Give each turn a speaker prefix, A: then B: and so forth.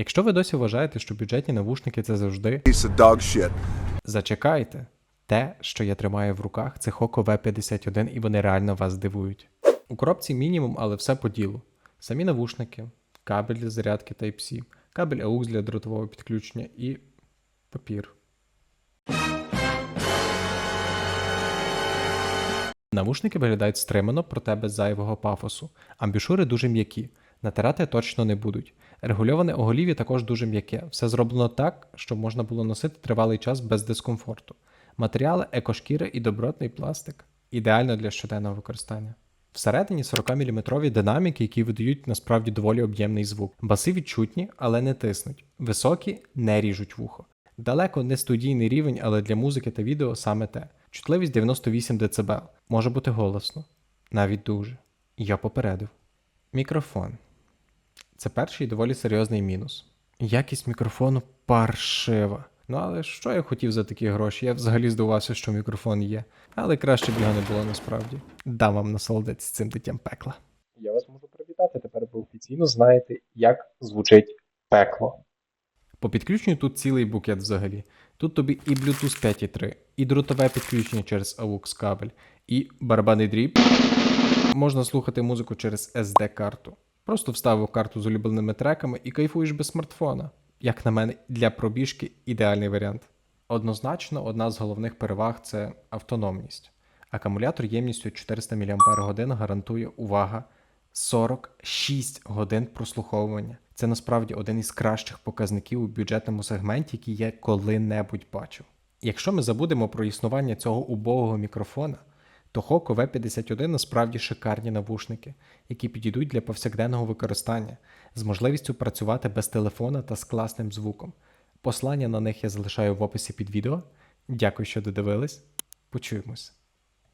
A: Якщо ви досі вважаєте, що бюджетні навушники це завжди,
B: dog shit.
A: зачекайте. Те, що я тримаю в руках, це Hoco V51 і вони реально вас здивують. У коробці мінімум, але все по ділу. Самі навушники, кабель для зарядки Type-C, кабель AUX для дротового підключення і папір. Навушники виглядають стримано, проте без зайвого пафосу. Амбішури дуже м'які, натирати точно не будуть. Регульоване оголів'я також дуже м'яке. Все зроблено так, щоб можна було носити тривалий час без дискомфорту. Матеріали екошкіра і добротний пластик. Ідеально для щоденного використання. Всередині 40-мм динаміки, які видають насправді доволі об'ємний звук. Баси відчутні, але не тиснуть. Високі не ріжуть вухо. Далеко не студійний рівень, але для музики та відео саме те. Чутливість 98 дБ. Може бути голосно. Навіть дуже. Я попередив. Мікрофон. Це перший доволі серйозний мінус. Якість мікрофону паршива. Ну але що я хотів за такі гроші? Я взагалі здивувався, що мікрофон є. Але краще б його не було насправді. Дам вам насолодитися з цим дитям пекла.
C: Я вас можу привітати. Тепер ви офіційно знаєте, як звучить пекло.
A: По підключенню тут цілий букет взагалі. Тут тобі і Bluetooth 5.3, і дротове підключення через AUX кабель, і барабанний дріб. Можна слухати музику через SD-карту. Просто вставив карту з улюбленими треками і кайфуєш без смартфона. Як на мене, для пробіжки ідеальний варіант. Однозначно, одна з головних переваг це автономність. Акумулятор ємністю 400 мАч гарантує увага 46 годин прослуховування. Це насправді один із кращих показників у бюджетному сегменті, який я коли-небудь бачив. Якщо ми забудемо про існування цього убогого мікрофона, то Hoco V51 насправді шикарні навушники, які підійдуть для повсякденного використання з можливістю працювати без телефона та з класним звуком. Послання на них я залишаю в описі під відео. Дякую, що додивились. Почуємось.